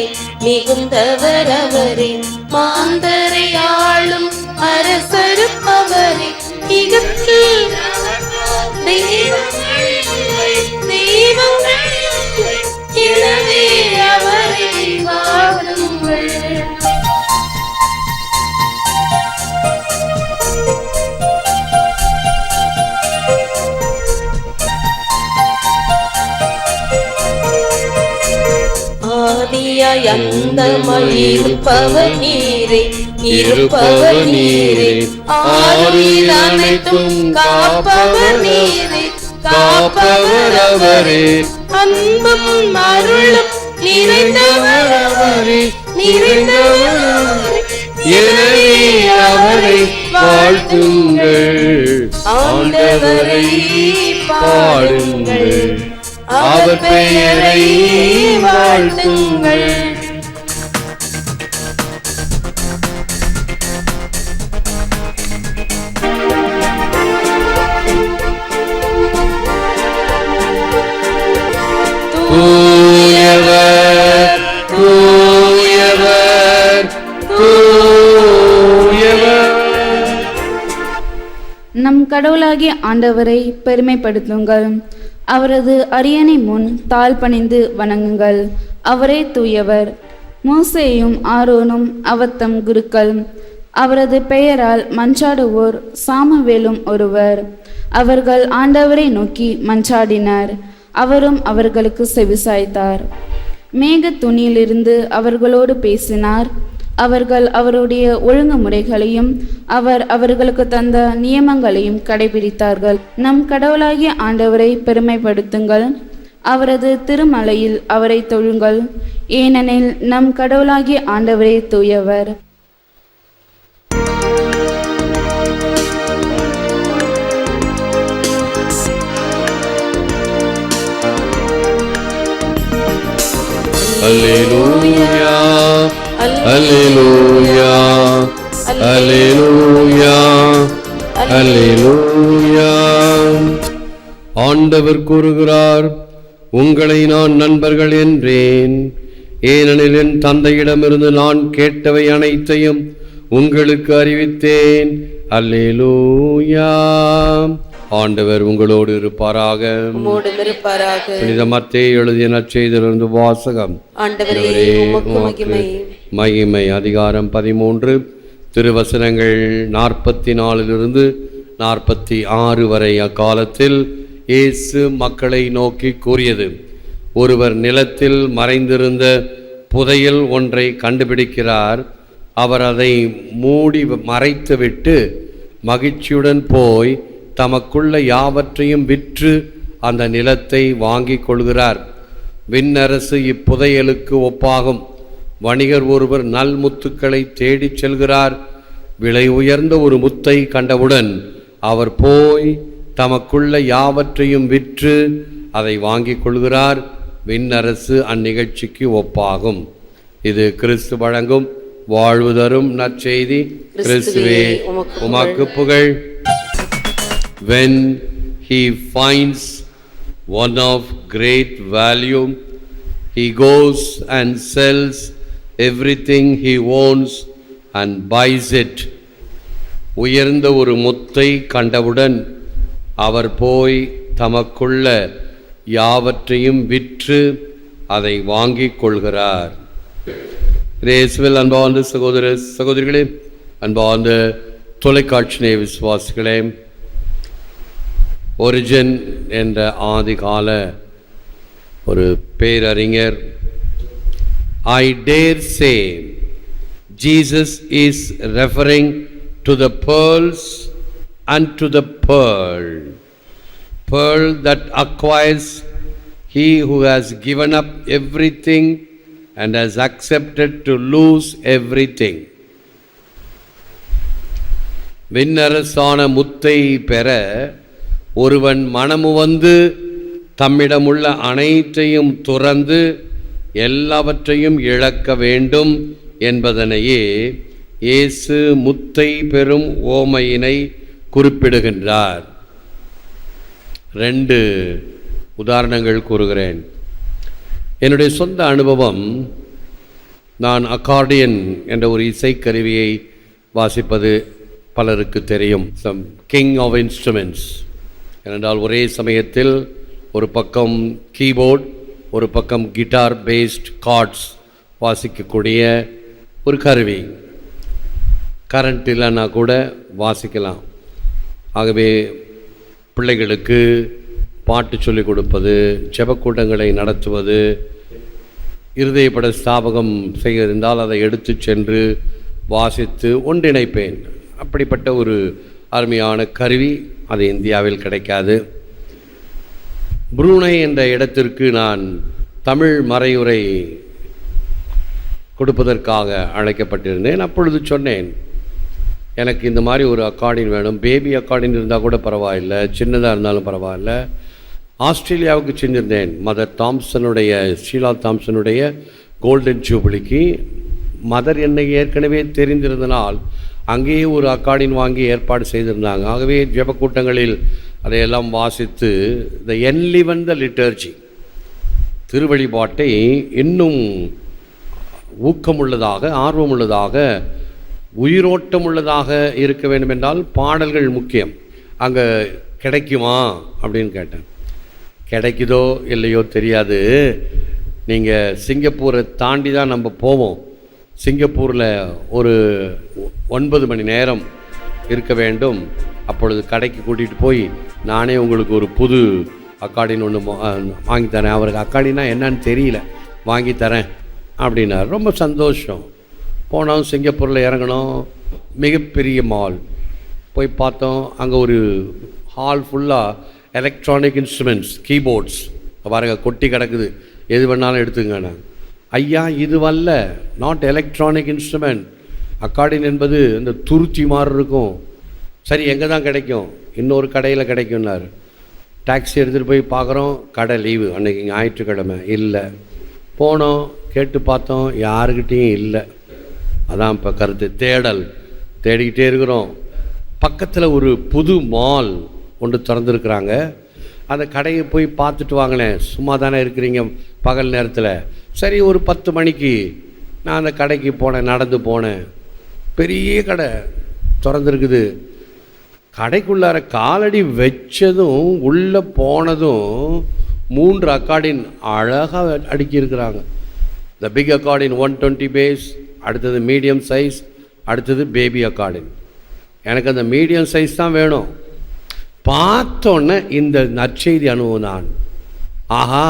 அவரே மிகுந்தவர் அவரே மாந்தரை ஆளும் அரசரும் அவரே. தெய்வங்கள் தெய்வங்கள் எனவே ஆதியாய் அந்தமாய் இருப்பவர் நீரே இருப்பவர் நீரே. ஆதியில் அனைத்தும் காப்பவர் நீரே காப்பவர் அவரே. அன்பும் அருளும் நிறைந்தவர் அவரே நிறைந்தவர் அவரே. எனவே அவரை வாழ்த்துங்கள். ஆண்டவரை பாடுங்கள். அவர் பெயரை வாழ்த்துங்கள். தூயவர் தூயவர் தூயவர். நம் கடவுளாகிய ஆண்டவரை பெருமைப்படுத்துங்கள். அவரது அரியணை முன் தாழ் பணிந்து வணங்குங்கள். அவரே தூயவர். மூசையும் ஆரோனும் அவத்தம் குருக்கள். அவரது பெயரால் மன்றாடுவோர் சாமவேலும் ஒருவர். அவர்கள் ஆண்டவரை நோக்கி மன்றாடினர். அவரும் அவர்களுக்கு செவிசாய்த்தார் மேக துணியிலிருந்து அவர்களோடு பேசினார். அவர்கள் அவருடைய ஒழுங்குமுறைகளையும் அவர் அவர்களுக்கு தந்த நியமங்களையும் கடைபிடித்தார்கள். நம் கடவுளாகிய ஆண்டவரை பெருமைப்படுத்துங்கள். அவரது திருமலையில் அவரை தொழுங்கள். ஏனெனில் நம் கடவுளாகிய ஆண்டவரே தூயவர். அல்லேலூயா அல்லேலூயா அல்லேலூயா அல்லேலூயா ஆண்டவர் கூறுகிறார் உங்களை நான் நண்பர்கள் என்றேன். ஏனெனில் என் தந்தையிடமிருந்து நான் கேட்டவை அனைத்தையும் உங்களுக்கு அறிவித்தேன். அல்லேலூயா ஆண்டவர் உங்களோடு இருப்பாராக. புனித மத்தேயு எழுதிய நற்செய்திலிருந்து வாசகம். ஆண்டவரே மகிமை அதிகாரம் பதிமூன்று. திருவசனங்கள் நாற்பத்தி நாலிலிருந்து நாற்பத்தி ஆறு வரை அக்காலத்தில் இயேசு மக்களை நோக்கி கூறியது ஒருவர் நிலத்தில் மறைந்திருந்த புதையல் ஒன்றை கண்டுபிடிக்கிறார். அவர் அதை மூடி மறைத்துவிட்டு மகிழ்ச்சியுடன் போய் தமக்குள்ள யாவற்றையும் விற்று அந்த நிலத்தை வாங்கிக் கொள்கிறார். விண்ணரசு இப்புதையலுக்கு ஒப்பாகும். வணிகர் ஒருவர் நல் முத்துக்களை தேடிச் செல்கிறார். விலை உயர்ந்த ஒரு முத்தை கண்டவுடன் அவர் போய் தமக்குள்ள யாவற்றையும் விற்று அதை வாங்கிக் கொள்கிறார். விண்ணரசு அந்நிகழ்ச்சிக்கு ஒப்பாகும். இது கிறிஸ்து வழங்கும் வாழ்வு தரும் நற்செய்தி. கிறிஸ்துவே உமக்கு புகழ். When he finds one of great value, he goes and sells everything he owns and buys it உயர்ந்த ஒரு முத்தை கண்டவுடன் அவர் போய் தமக்குள்ள யாவற்றையும் விற்று அதை வாங்கிக் கொள்கிறார். ரேசுவில் அன்பார்ந்த சகோதர சகோதரிகளே அன்பார்ந்த தொலைக்காட்சி விசுவாசிகளே ஒரிஜின் என்ற ஆதிகால ஒரு பேரறிஞர் I dare say Jesus is referring to the pearls and to the pearl. pearl that acquires he who has given up everything and has accepted to lose everything. விண்ணரசான முத்தை பெற ஒருவன் மனமு வந்து தம்மிடமுள்ள அனைத்தையும் துறந்து எல்லாவற்றையும் இழக்க வேண்டும் என்பதனையே இயேசு முத்தை பெறும் ஓமையினை குறிப்பிடுகின்றார். ரெண்டு உதாரணங்கள் கூறுகிறேன். என்னுடைய சொந்த அனுபவம் நான் அக்கார்டியன் என்ற ஒரு இசைக்கருவியை வாசிப்பது பலருக்கு தெரியும். சம் கிங் ஆஃப் இன்ஸ்ட்ருமெண்ட்ஸ் ஏனென்றால் ஒரே சமயத்தில் ஒரு பக்கம் கீபோர்ட் ஒரு பக்கம் கிட்டார் பேஸ்ட் கார்ட்ஸ் வாசிக்கக்கூடிய ஒரு கருவி. கரண்ட் இல்லைன்னா கூட வாசிக்கலாம். ஆகவே பிள்ளைகளுக்கு பாட்டு சொல்லிக் கொடுப்பது ஜெபக்கூட்டங்களை நடத்துவது இருதயப்பட ஸ்தாபகம் செய்ய இருந்தால் அதை எடுத்து சென்று வாசித்து ஒன்றிணைப்பேன். அப்படிப்பட்ட ஒரு அருமையான கருவி அது இந்தியாவில் கிடைக்காது. புரூனை என்ற இடத்திற்கு நான் தமிழ் மறையுரை கொடுப்பதற்காக அழைக்கப்பட்டிருந்தேன். அப்பொழுது சொன்னேன் எனக்கு இந்த மாதிரி ஒரு அக்கார்டின் வேணும். பேபி அக்கார்டின் இருந்தால் கூட பரவாயில்ல. சின்னதாக இருந்தாலும் பரவாயில்ல. ஆஸ்திரேலியாவுக்கு சென்றிருந்தேன். மதர் தாம்சனுடைய ஷீலா தாம்சனுடைய கோல்டன் ஜூபிலிக்கு. மதர் என்னை ஏற்கனவே தெரிந்திருந்தனால் அங்கேயே ஒரு அக்கார்டின் வாங்கி ஏற்பாடு செய்திருந்தாங்க. ஆகவே ஜெபக்கூட்டங்களில் அதையெல்லாம் வாசித்து த என்லிவன் த லிட்டர்ஜி திருவழிபாட்டை இன்னும் ஊக்கமுள்ளதாக ஆர்வமுள்ளதாக உயிரோட்டமுள்ளதாக இருக்க வேண்டும் என்றால் பாடல்கள் முக்கியம். அங்கே கிடைக்குமா? அப்படின்னு கேட்டேன். கிடைக்குதோ இல்லையோ தெரியாது. நீங்கள் சிங்கப்பூரை தாண்டி தான் நம்ம போவோம். சிங்கப்பூரில் ஒரு ஒன்பது மணி நேரம் இருக்க வேண்டும். அப்பொழுது கடைக்கு கூட்டிகிட்டு போய் நானே உங்களுக்கு ஒரு புது அக்காடின்னு ஒன்று வாங்கி தரேன். அவருக்கு அக்காடினா என்னன்னு தெரியல. வாங்கி தரேன். அப்படின்னார். ரொம்ப சந்தோஷம். போனோம் சிங்கப்பூரில் இறங்கணும் மிகப்பெரிய மால். போய் பார்த்தோம் அங்கே ஒரு ஹால் ஃபுல்லாக எலக்ட்ரானிக் இன்ஸ்ட்ருமெண்ட்ஸ் கீபோர்ட்ஸ் பாருங்க கொட்டி கிடக்குது. எது வேணாலும் எடுத்துங்கண்ணா ஐயா இதுவல்ல நாட் எலக்ட்ரானிக் இன்ஸ்ட்ருமெண்ட் அக்கார்டின் என்பது இந்த துருத்தி மாதிரி இருக்கும். சரி எங்கே தான் கிடைக்கும்? இன்னொரு கடையில் கிடைக்கும்னார். டாக்ஸி எடுத்துகிட்டு போய் பார்க்குறோம் கடை லீவு அன்றைக்கி ஞாயிற்றுக்கிழமை. இல்லை. போனோம் கேட்டு பார்த்தோம் யாருக்கிட்டேயும் இல்லை. அதான் இப்போ கருத்து. தேடல். தேடிக்கிட்டே இருக்கிறோம். பக்கத்தில் ஒரு புது மால் ஒன்று திறந்துருக்குறாங்க. அந்த கடையை போய் பார்த்துட்டு வாங்கினேன் சும்மா தானே இருக்கிறீங்க பகல் நேரத்தில். சரி ஒரு பத்து மணிக்கு நான் அந்த கடைக்கு போனேன் நடந்து போனேன். பெரிய கடை திறந்துருக்குது. கடைக்குள்ளார காலடி வச்சதும் உள்ளே போனதும் மூன்று அக்கார்டின் அழகாக அடுக்கியிருக்கிறாங்க. The big accordion one twenty bass அடுத்தது மீடியம் சைஸ் அடுத்தது பேபி அக்கார்டின் எனக்கு அந்த மீடியம் சைஸ் தான் வேணும். பார்த்தோன்னே இந்த நற்செய்தி அனுபவம் நான். ஆஹா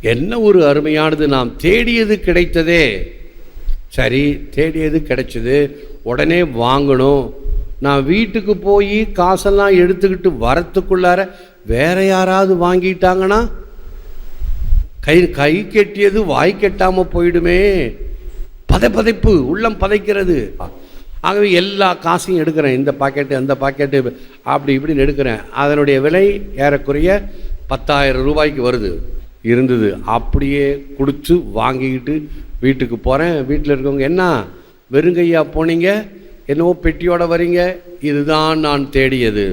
என்ன ஒரு அருமையானது. நாம் தேடியது கிடைத்ததே. சரி தேடியது கிடச்சிது. உடனே வாங்கணும். நான் வீட்டுக்கு போய் காசெல்லாம் எடுத்துக்கிட்டு வரத்துக்குள்ளார வேற யாராவது வாங்கிட்டாங்கன்னா? கை கை கெட்டியது வாய் கெட்டாமல் போயிடுமே. பதைப்பதைப்பு உள்ளம் பதைக்கிறது. ஆகவே எல்லா காசையும் எடுக்கிறேன். இந்த பாக்கெட்டு அந்த பாக்கெட்டு அப்படி இப்படின்னு எடுக்கிறேன். அதனுடைய விலை ஏறக்குறைய பத்தாயிரம் ரூபாய்க்கு வருது. இருந்தது. அப்படியே கொடுத்து வாங்கிக்கிட்டு வீட்டுக்கு போகிறேன் வீட்டில் இருக்கவங்க என்ன? வெறுங்கையா போனீங்க? என்னவோ பெட்டியோட வரீங்க? இதுதான் நான் தேடியது.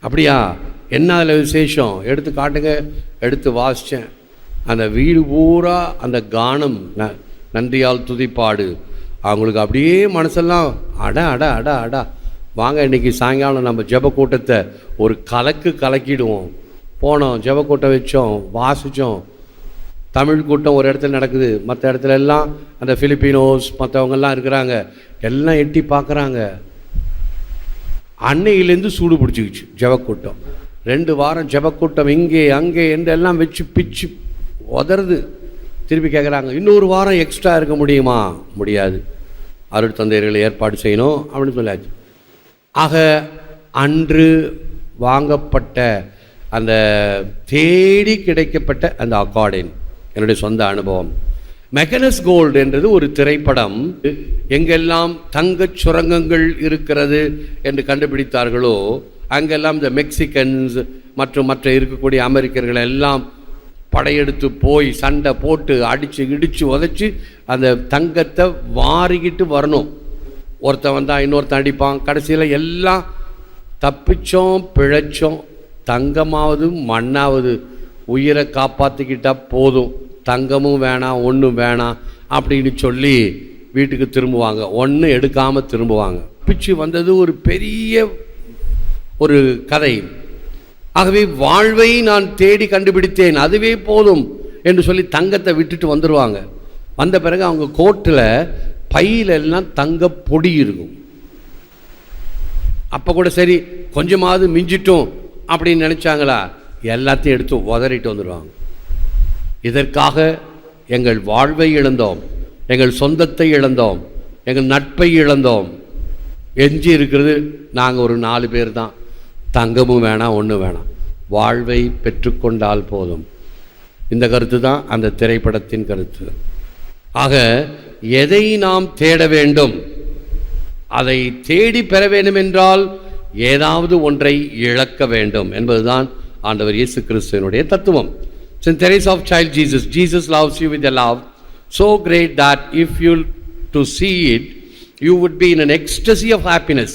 அப்படியா? என்ன அதில் விசேஷம்? எடுத்து காட்டுங்க. எடுத்து வாசித்தேன் அந்த வீடு பூரா அந்த கானம் ந நன்றியால் துதிப்பாடு. அவங்களுக்கு அப்படியே மனசெல்லாம் அட அட அட அடா. வாங்க இன்னைக்கு சாயங்காலம் நம்ம ஜெபக்கூட்டத்தை ஒரு கலக்கு கலக்கிடுவோம். போனோம் ஜெபக்கூட்டம் வச்சோம் வாசித்தோம் தமிழ் கூட்டம் ஒரு இடத்துல நடக்குது. மற்ற இடத்துல எல்லாம் அந்த ஃபிலிப்பினோஸ் மற்றவங்கெல்லாம் இருக்கிறாங்க. எல்லாம் எட்டி பார்க்குறாங்க. அன்னையிலேருந்து சூடு பிடிச்சிக்கிச்சு ஜெபக்கூட்டம். ரெண்டு வாரம் ஜெபக்கூட்டம் இங்கே அங்கே என்று எல்லாம் வச்சு பிச்சு உதறது. திருப்பி கேட்குறாங்க இன்னொரு வாரம் எக்ஸ்ட்ரா இருக்க முடியுமா? முடியாது. அருள் தந்தையர்களை ஏற்பாடு செய்யணும் அப்படின்னு சொல்லாச்சு ஆக அன்று வாங்கப்பட்ட அந்த தேடி கிடைக்கப்பட்ட அந்த அக்கார்டின் என்னுடைய சொந்த அனுபவம். மெக்கனஸ் கோல்டு என்றது ஒரு திரைப்படம். எங்கெல்லாம் தங்கச் சுரங்கங்கள் இருக்கிறது என்று கண்டுபிடித்தார்களோ அங்கெல்லாம் இந்த மெக்சிகன்ஸ் மற்றும் மற்ற இருக்கக்கூடிய அமெரிக்கர்கள் எல்லாம் படையெடுத்து போய் சண்டை போட்டு அடித்து இடித்து உதச்சி அந்த தங்கத்தை வாரிக்கிட்டு வரணும். ஒருத்தன் வந்தால் இன்னொருத்தன் அடிப்பான். கடைசியில் எல்லாம் தப்பிச்சோம் பிழைச்சோம். தங்கமாவது மண்ணாவது உயிரை காப்பாற்றிக்கிட்டால் போதும். தங்கமும் வேணாம் ஒன்றும் வேணாம் அப்படின்னு சொல்லி வீட்டுக்கு திரும்புவாங்க. ஒன்றும் எடுக்காமல் திரும்புவாங்க. பிச்சு வந்தது ஒரு பெரிய ஒரு கதை. ஆகவே வாழ்வை நான் தேடி கண்டுபிடித்தேன். அதுவே போதும் என்று சொல்லி தங்கத்தை விட்டுட்டு வந்துடுவாங்க வந்த பிறகு அவங்க கோட்டில் பையிலெல்லாம் தங்க பொடி இருக்கும். அப்போ கூட சரி கொஞ்சமாவது மிஞ்சிட்டோம் அப்படின்னு நினச்சாங்களா? எல்லாத்தையும் எடுத்து உதறிட்டு வந்துடுவாங்க இதற்காக எங்கள் வாழ்வை இழந்தோம் எங்கள் சொந்தத்தை இழந்தோம் எங்கள் நட்பை இழந்தோம். எஞ்சி இருக்கிறது நாங்கள் ஒரு நாலு பேர் தான். தங்கமும் வேணாம் ஒன்றும் வேணாம். வாழ்வை பெற்றுக்கொண்டால் போதும். இந்த கருத்து தான் அந்த திரைப்படத்தின் கருத்து. ஆக எதை நாம் தேட வேண்டும்? அதை தேடி பெற வேண்டும் என்றால் ஏதாவது ஒன்றை இழக்க வேண்டும் என்பதுதான் ஆண்டவர் இயேசு கிறிஸ்துவனுடைய தத்துவம். Saint Teresa of Child Jesus, Jesus loves you with a love so great that if you to see it, you would be in an ecstasy of happiness.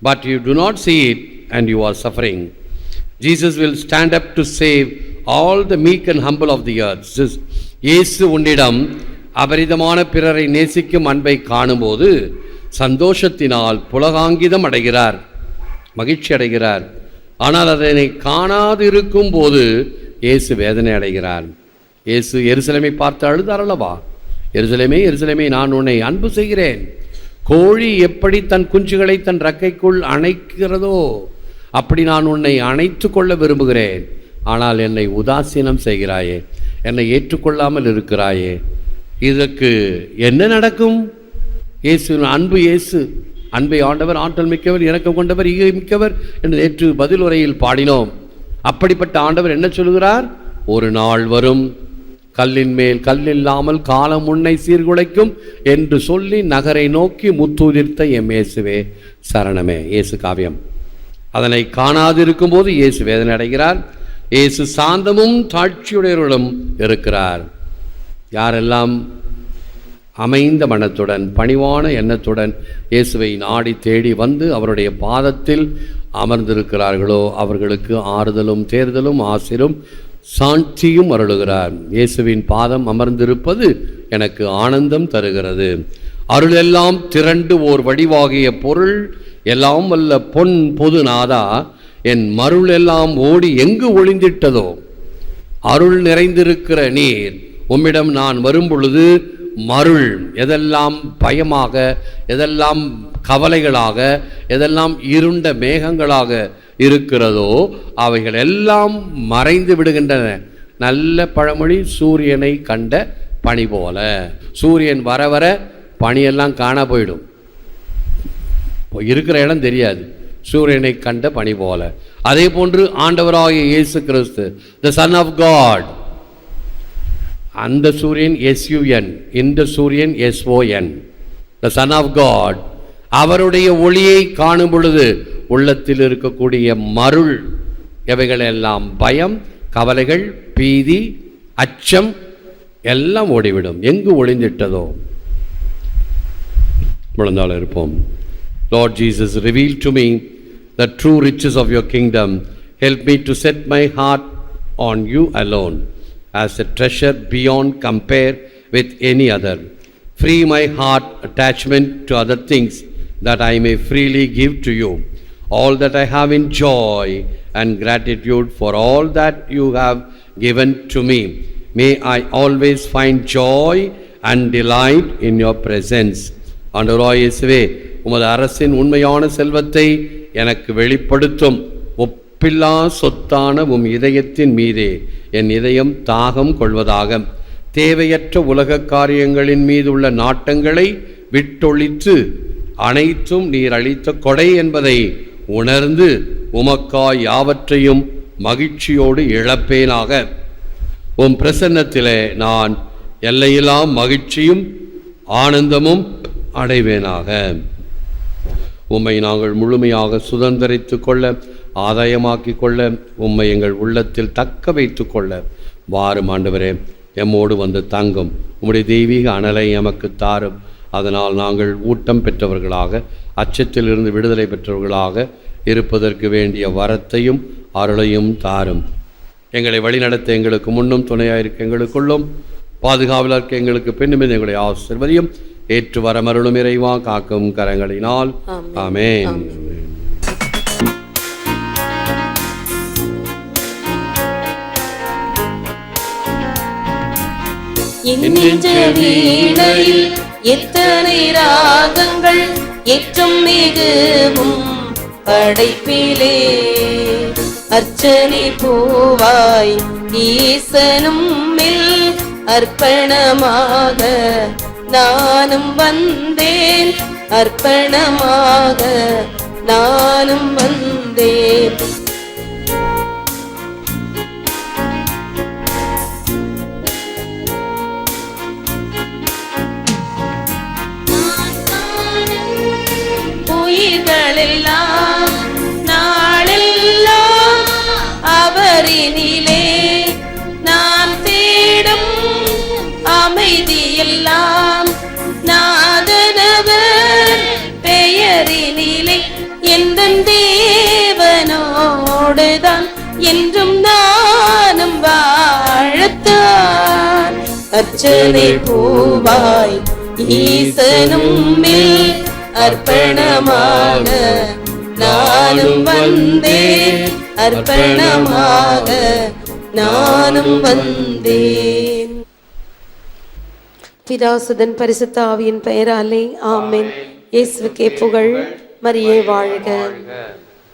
But you do not see it and you are suffering. Jesus will stand up to save all the meek and humble of the earth. Says, இயேசு உன்னிடம் அபரிதமான பிறரை நேசிக்கும் அன்பை காணும்போது சந்தோஷத்தினால் புலகாங்கிதம் அடைகிறார் மகிழ்ச்சி அடைகிறார் ஆனால் அதனை காணாதிருக்கும் போது இயேசு வேதனை அடைகிறார். இயேசு எருசலேமை பார்த்து அழுதார் அல்லவா எருசலேமே எருசலேமே நான் உன்னை அன்பு செய்கிறேன். கோழி எப்படி தன் குஞ்சுகளை தன் ரக்கைக்குள் அணைக்கிறதோ அப்படி நான் உன்னை அணைத்து கொள்ள விரும்புகிறேன். ஆனால் என்னை உதாசீனம் செய்கிறாயே என்னை ஏற்றுக்கொள்ளாமல் இருக்கிறாயே. இதற்கு என்ன நடக்கும்? இயேசு அன்பு இயேசு அன்பை ஆண்டவர் ஆற்றல் மிக்கவர் இறக்கம் கொண்டவர் ஈகை மிக்கவர் என்று நேற்று பதில் உரையில் பாடினோம். அப்படிப்பட்ட ஆண்டவர் என்ன சொல்கிறார் ஒரு நாள் வரும் கல்லின் மேல் கல் இல்லாமல் காலம் உன்னை சீர்குலைக்கும் என்று சொல்லி நகரை நோக்கி முத்துதிர்த்த எம் இயேசுவே சரணமே இயேசு காவியம். அதனை காணாதிருக்கும் போது இயேசு வேதனை அடைகிறார். இயேசு சாந்தமும் தாட்சியுடையவர்களும் இருக்கிறார். யாரெல்லாம் அமைந்த மனத்துடன் பணிவான எண்ணத்துடன் இயேசுவை நாடி தேடி வந்து அவருடைய பாதத்தில் அமர்ந்திருக்கிறார்களோ அவர்களுக்கு ஆறுதலும் தேர்தலும் ஆசிரும் சாட்சியும் அருளுகிறார். இயேசுவின் பாதம் அமர்ந்திருப்பது எனக்கு ஆனந்தம் தருகிறது. அருள் எல்லாம் திரண்டு ஓர் வடிவாகிய பொருள் எல்லாம் வல்ல பொன் பொது நாதா என் மருள் எல்லாம் ஓடி எங்கு ஒளிந்திட்டதோ? அருள் நிறைந்திருக்கிற நீர் உம்மிடம் நான் வரும்பொழுது மருள் எதெல்லாம் பயமாக எதெல்லாம் கவலைகளாக எதெல்லாம் இருண்ட மேகங்களாக இருக்கிறதோ அவைகள் எல்லாம் மறைந்து விடுகின்றன. நல்ல பழமொழி சூரியனை கண்ட பனி போல. சூரியன் வர வர பனியெல்லாம் காண போயிடும். இருக்கிற இடம் தெரியாது. சூரியனை கண்ட பனி போல. அதே போன்று ஆண்டவராகிய இயேசு கிறிஸ்து த சன் ஆஃப் காட் அந்த சூரியன் எஸ்யூஎன் இந்த சூரியன் S O N the son of God அவருடைய ஒளியை காணும் பொழுது உள்ளத்தில் இருக்கக்கூடிய மருள் எவைகளெல்லாம்? பயம் கவலைகள் பீதி அச்சம் எல்லாம் ஓடிவிடும். எங்கு ஒளிந்திட்டதோ? முழந்தால் இருப்போம். Lord Jesus reveal to me the true riches of your kingdom help me to set my heart on you alone as a treasure beyond compare with any other. Free my heart attachment to other things that I may freely give to you. All that I have in joy and gratitude for all that you have given to me. May I always find joy and delight in your presence. ஆண்டவராய் இயேசுவே உமது அரசின் உண்மையான செல்வத்தை எனக்கு வெளிப்படுத்தும் ஒப்பில்லா சொத்தான உம் இதயத்தின் மீதே என் இதயம் தாகம் கொள்வதாக. தேவையற்ற உலக காரியங்களின் மீதுள்ள நாட்டங்களை விட்டொழித்து அனைத்தும் நீர் அளித்த கொடை என்பதை உணர்ந்து உமக்கா யாவற்றையும் மகிழ்ச்சியோடு இழப்பேனாக. உம் பிரசன்னத்திலே நான் எல்லையெல்லாம் மகிழ்ச்சியும் ஆனந்தமும் அடைவேனாக. உம்மை நாங்கள் முழுமையாக சுதந்திரித்து கொள்ள ஆதாயமாக்கிக் கொள்ள உம்மை எங்கள் உள்ளத்தில் தக்க வைத்து கொள்ள வாரும் ஆண்டவரே எம்மோடு வந்து தங்கும். உம்முடைய தெய்வீக அனலை எமக்கு தாரும். அதனால் நாங்கள் ஊட்டம் பெற்றவர்களாக அச்சத்திலிருந்து விடுதலை பெற்றவர்களாக இருப்பதற்கு வேண்டிய வரத்தையும் அருளையும் தாரும். எங்களை வழிநடத்த எங்களுக்கு முன்னும் துணையாயிருக்க எங்களுக்குள்ளும் பாதுகாவலர்க்கு எங்களுக்கு பெண்ணுமே எங்களை ஆசிர்வதியும். ஏற்று வரமருளும் இறைவா காக்கும் கரங்களினால். ஆமென். வீணையில் எத்தனை ராகங்கள் ஏற்றம் மிகவும் படைப்பிலே. அர்ச்சனை பூவாய் ஈசனும் மில் அர்ப்பணமாக நானும் வந்தேன். அர்ப்பணமாக நானும் வந்தேன். தேவனோடுதான் என்றும் நானும் வாழத்தான். அர்ச்சனை பூவாய் ஈசனும் அர்ப்பணமாக நானும் வந்தேன். அர்ப்பணமாக நானும் வந்தேன். பிதாசுதன் பரிசுத்த ஆவியின் பெயராலே ஆமென். இயேசுவுக்கே புகழ் மரியே வாழ்க.